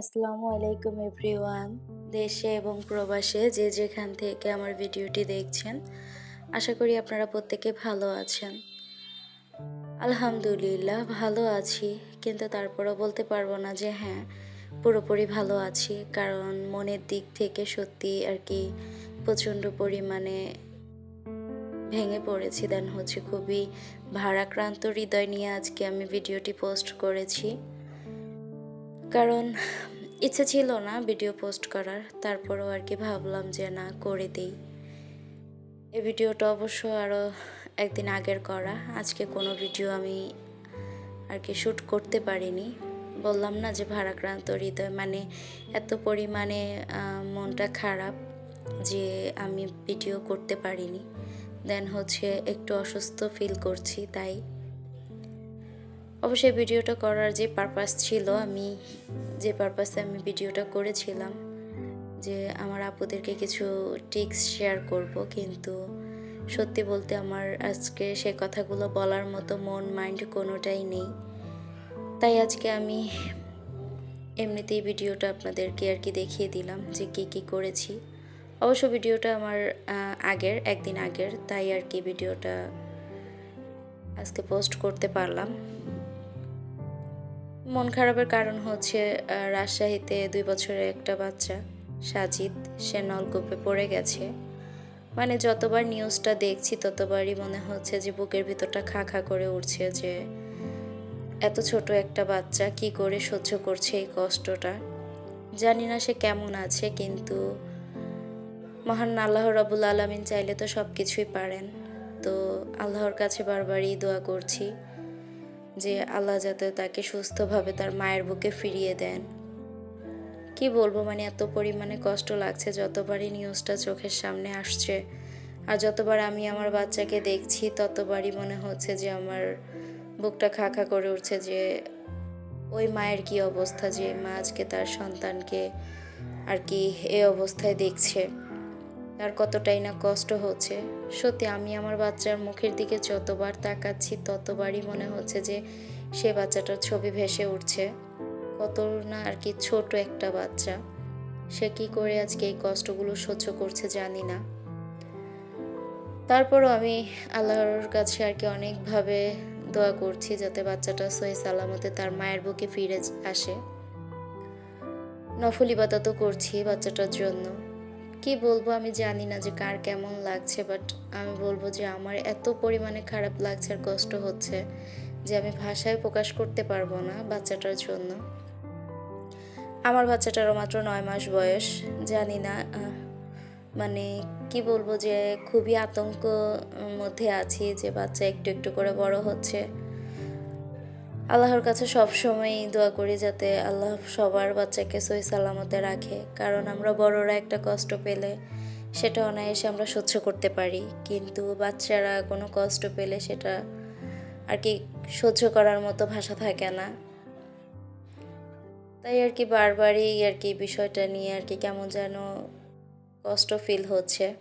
আসসালামু আলাইকুম এভরিওয়ান, দেশে এবং প্রবাসে যে যেখান থেকে আমার ভিডিওটি দেখছেন, আশা করি আপনারা প্রত্যেকে ভালো আছেন। আলহামদুলিল্লাহ, ভালো আছি, কিন্তু তারপরও বলতে পারব না যে হ্যাঁ পুরোপুরি ভালো আছি, কারণ মনের দিক থেকে সত্যি আর কি প্রচণ্ড পরিমাণে ভেঙে পড়েছি। দেন হচ্ছে খুবই ভারাক্রান্ত হৃদয় নিয়ে আজকে আমি ভিডিওটি পোস্ট করেছি। কারণ ইচ্ছে ছিল না ভিডিও পোস্ট করার, তারপরও আর কি ভাবলাম যে না, করে দিই। এই ভিডিওটা অবশ্য আরও একদিন আগের করা। আজকে কোনো ভিডিও আমি আর কি শ্যুট করতে পারিনি। বললাম না যে ভারাক্রান্ত হৃদয় মানে এত পরিমাণে মনটা খারাপ যে আমি ভিডিও করতে পারিনি। দেন হচ্ছে একটু অসুস্থ ফিল করছি, তাই অবশ্যই ভিডিওটা করার যে পারপাস ছিল, আমি যে পারপাসে আমি ভিডিওটা করেছিলাম, যে আমার আপুদেরকে কিছু টিক্স শেয়ার করব, কিন্তু সত্যি বলতে আমার আজকে সে কথাগুলো বলার মতো মন মাইন্ড কোনোটাই নেই। তাই আজকে আমি এমনিতেই ভিডিওটা আপনাদেরকে আর কি দেখিয়ে দিলাম, যে কী কী করেছি। অবশ্য ভিডিওটা আমার আগের, একদিন আগের, তাই আর কি ভিডিওটা আজকে পোস্ট করতে পারলাম। মন খারাপের কারণ হচ্ছে রাজশাহীতে দুই বছরের একটা বাচ্চা, সাজিদ, সে নলকূপে পড়ে গেছে। মানে যতবার নিউজটা দেখছি, ততবারই মনে হচ্ছে যে বুকের ভিতরটা খা খা করে উঠছে যে, এত ছোট একটা বাচ্চা কি করে সহ্য করছে এই কষ্টটা? জানি না সে কেমন আছে, কিন্তু মহান আল্লাহ রাবুল আলমিন চাইলে তো সব কিছুই পারেন। তো আল্লাহর কাছে বারবারই দোয়া করছি। যে আল্লাহ যাতে তাকে সুস্থভাবে তার মায়ের বুকে ফিরিয়ে দেন। কি বলব মানে এত পরিমাণে কষ্ট লাগছে, যতবারই নিউজটা চোখের সামনে আসছে। আর যতবার আমি আমার বাচ্চাকে দেখছি, ততবারই মনে হচ্ছে যে আমার বুকটা খা খা করে উঠছে যে ওই মায়ের কি অবস্থা, যে মা আজকে তার সন্তানকে আর কি এই অবস্থায় দেখছে। তার কতটাই না কষ্ট হচ্ছে। সত্যি আমি আমার বাচ্চার মুখের দিকে যতবার তাকাচ্ছি, ততবারই মনে হচ্ছে যে সে বাচ্চাটার ছবি ভেসে উঠছে। কত না আর কি ছোট একটা বাচ্চা। সে কি করে আজকে এই কষ্টগুলো সহ্য করছে জানি না। তারপরও আমি আল্লাহর কাছে আর কি অনেকভাবে দোয়া করছি যাতে বাচ্চাটা সহি সালামতে তার মায়ের বুকে ফিরে আসে। নফল ইবাদতও করছি বাচ্চাটার জন্য। কি বলব আমি জানি না যে কার কেমন লাগছে বাট আমি বলব যে আমার এত পরিমাণে খারাপ লাগছে আর কষ্ট হচ্ছে যে আমি ভাষায় প্রকাশ করতে পারব না বাচ্চাটার জন্য। আমার বাচ্চাটারও মাত্র নয় মাস বয়স, জানি না মানে কি বলব যে খুবই আতঙ্ক মধ্যে আছি যে বাচ্চা একটু একটু করে বড় হচ্ছে। আল্লাহর কাছে সব সময় দোয়া করি যাতে আল্লাহ সবার বাচ্চাকে সহি সালামতে রাখে। কারণ আমরা বড়রা একটা কষ্ট পেলে সেটা অনায়াসে আমরা সহ্য করতে পারি। কিন্তু বাচ্চারা কোনো কষ্ট পেলে সেটা আর কি সহ্য করার মতো ভাষা থাকে না। তাই আর কি বারবারই আর কি বিষয়টা নিয়ে আর কি কেমন যেন কষ্ট ফিল হচ্ছে।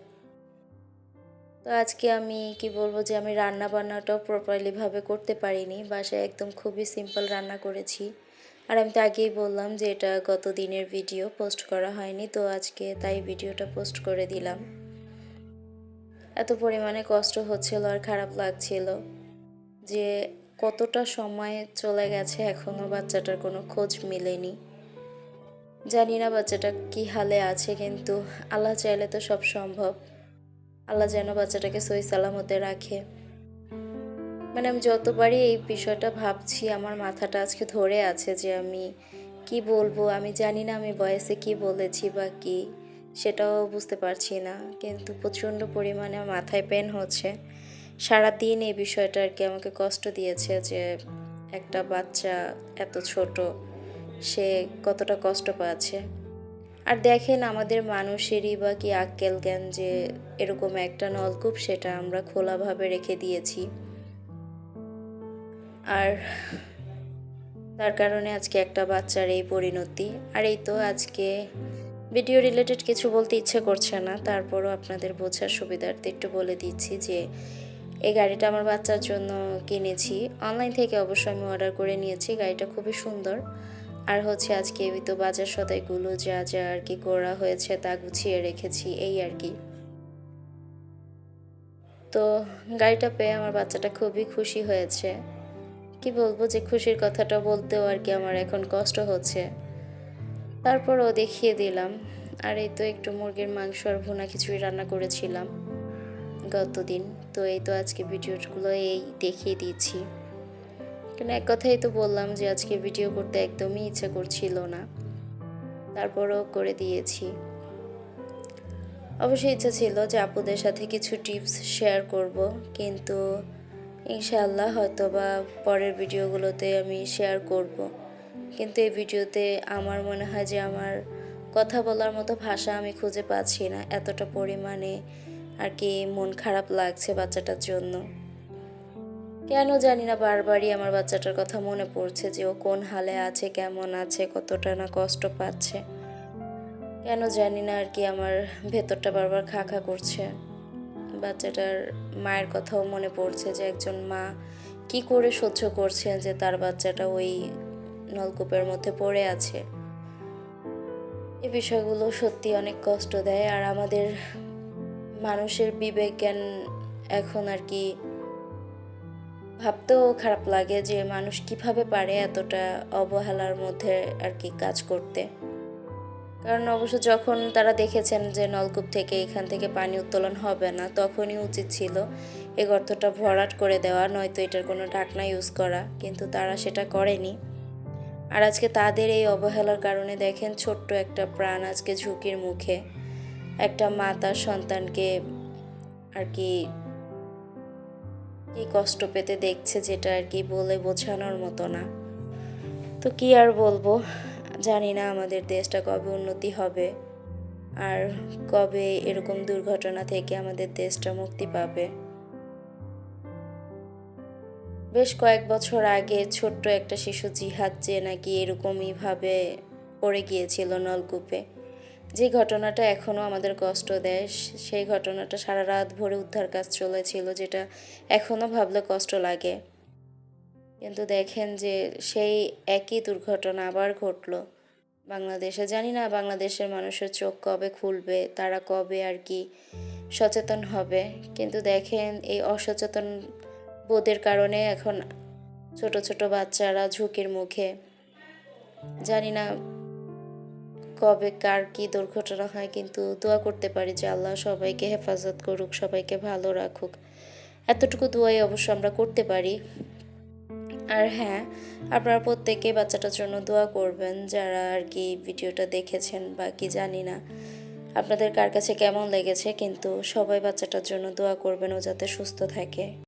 তো আজকে আমি কি বলব যে আমি রান্না বান্নাটাও প্রপারলি ভাবে করতে পারিনি। বাসায় একদম খুবই সিম্পল রান্না করেছি। আর আমি তো আগেই বললাম যে এটা গত দিনের ভিডিও পোস্ট করা হয়নি, তো আজকে তাই ভিডিওটা পোস্ট করে দিলাম। এত পরিমাণে কষ্ট হচ্ছিল আর খারাপ লাগছিল যে কতটা সময় চলে গেছে এখনও বাচ্চাটার কোনো খোঁজ মেলেনি। জানি না বাচ্চাটা কি হালে আছে, কিন্তু আল্লাহ চাইলে তো সব সম্ভব। আল্লাহ যেন বাচ্চাটাকে সই সালামতে রাখে। মানে আমি যতবারই এই বিষয়টা ভাবছি, আমার মাথাটা আজকে ধরে আছে যে আমি কি বলব, আমি জানি না আমি বয়সে কি বলেছি বা কি, সেটাও বুঝতে পারছি না। কিন্তু প্রচণ্ড পরিমাণে মাথায় পেন হচ্ছে। সারাদিন এই বিষয়টা আর কি আমাকে কষ্ট দিয়েছে যে একটা বাচ্চা এত ছোট, সে কতটা কষ্ট পাচ্ছে। আর দেখেন আমাদের মানুষেরই বা কি আক্কেল জ্ঞান যে এরকম একটা নলকূপ সেটা আমরা খোলাভাবে রেখে দিয়েছি। আর তার কারণে আজকে একটা বাচ্চার এই পরিণতি। আর এই তো আজকে ভিডিও রিলেটেড কিছু বলতে ইচ্ছে করছে না, তারপরও আপনাদের বোঝার সুবিধার্থে একটু বলে দিচ্ছি যে এই গাড়িটা আমার বাচ্চার জন্য কিনেছি। অনলাইন থেকে অবশ্যই আমি অর্ডার করে নিয়েছি, গাড়িটা খুবই সুন্দর। আর হচ্ছে আজকে ওই তো বাজার সদাইগুলো যা যা আর কি করা হয়েছে তা গুছিয়ে রেখেছি, এই আর কি। তো গাড়িটা পেয়ে আমার বাচ্চাটা খুবই খুশি হয়েছে। কি বলব যে খুশির কথাটা বলতেও আর কি আমার এখন কষ্ট হচ্ছে। তারপরও দেখিয়ে দিলাম। আর এই তো একটু মুরগির মাংস আর ভুনা খিচুড়ি রান্না করেছিলাম। গতদিন। তো এই তো আজকে ভিডিওগুলো এই দেখিয়ে দিচ্ছি। কেন এক কথাই তো বললাম যে আজকে ভিডিও করতে একদমই ইচ্ছা করছিল না। তারপরও করে দিয়েছি। অবশ্যই ইচ্ছা ছিল যে আপুদের সাথে কিছু টিপস শেয়ার করব, কিন্তু ইনশাআল্লাহ হয়তো বা পরের ভিডিওগুলোতে আমি শেয়ার করব। কিন্তু এই ভিডিওতে আমার মনে হয় যে আমার কথা বলার মতো ভাষা আমি খুঁজে পাচ্ছি না, এতটা পরিমাণে আর কি মন খারাপ লাগছে বাচ্চাটার জন্য। কেন জানি না, বারবারই আমার বাচ্চাটার কথা মনে পড়ছে যে ও কোন হালে আছে, কেমন আছে, কতটা না কষ্ট পাচ্ছে। কেন জানি না আর কি আমার ভেতরটা বারবার খা খা করছে। বাচ্চাটার মায়ের কথাও মনে পড়ছে যে একজন মা কি করে সহ্য করছে যে তার বাচ্চাটা ওই নলকূপের মধ্যে পড়ে আছে। এই বিষয়গুলো সত্যি অনেক কষ্ট দেয় আর আমাদের মানুষের বিবেক জ্ঞান এখন আর কি ভাবতেও খারাপ লাগে যে মানুষ কীভাবে পারে এতটা অবহেলার মধ্যে আর কি কাজ করতে। কারণ অবশ্য যখন তারা দেখেছেন যে নলকূপ থেকে এখান থেকে পানি উত্তোলন হবে না, তখনই উচিত ছিল এই গর্তটা ভরাট করে দেওয়া, নয়তো এটার কোনো ঢাকনা ইউজ করা, কিন্তু তারা সেটা করেনি। আর আজকে তাদের এই অবহেলার কারণে দেখেন ছোট্ট একটা প্রাণ আজকে ঝুঁকির মুখে। একটা মা তার সন্তানকে আর কি কি কষ্ট পেতে দেখছে যেটা আর কি বলে বোঝানোর মতো না। তো কি আর বলব? জানি না আমাদের দেশটা কবে উন্নতি হবে আর কবে এরকম দুর্ঘটনা থেকে আমাদের দেশটা মুক্তি পাবে। বেশ কয়েক বছর আগে ছোট্ট একটা শিশু জিহাদ যে নাকি এরকমইভাবে পড়ে গিয়েছিল নলকূপে। যে ঘটনাটা এখনও আমাদের কষ্ট দেয় সেই ঘটনাটা সারা রাত ভরে উদ্ধার কাজ চলেছিল, যেটা এখনও ভাবলে কষ্ট লাগে। কিন্তু দেখেন যে সেই একই দুর্ঘটনা আবার ঘটলো। বাংলাদেশে জানি না বাংলাদেশের মানুষের চোখ কবে খুলবে, তারা কবে আর কি সচেতন হবে। কিন্তু দেখেন এই অসচেতন বোধের কারণে এখন ছোট ছোট বাচ্চারা ঝুঁকির মুখে। জানি না কবে কার কি দুর্ঘটনা হয়, কিন্তু দোয়া করতে পারি যে আল্লাহ সবাইকে হেফাজত করুক, সবাইকে ভালো রাখুক। এতটুকু দোয়াই অবশ্য আমরা করতে পারি। আর হ্যাঁ আপনারা প্রত্যেকে বাচ্চাটার জন্য দোয়া করবেন, যারা আর কি ভিডিওটা দেখেছেন বা কি জানি না, আপনাদের কার কাছে কেমন লেগেছে, কিন্তু সবাই বাচ্চাটার জন্য দোয়া করবেন ও যাতে সুস্থ থাকে।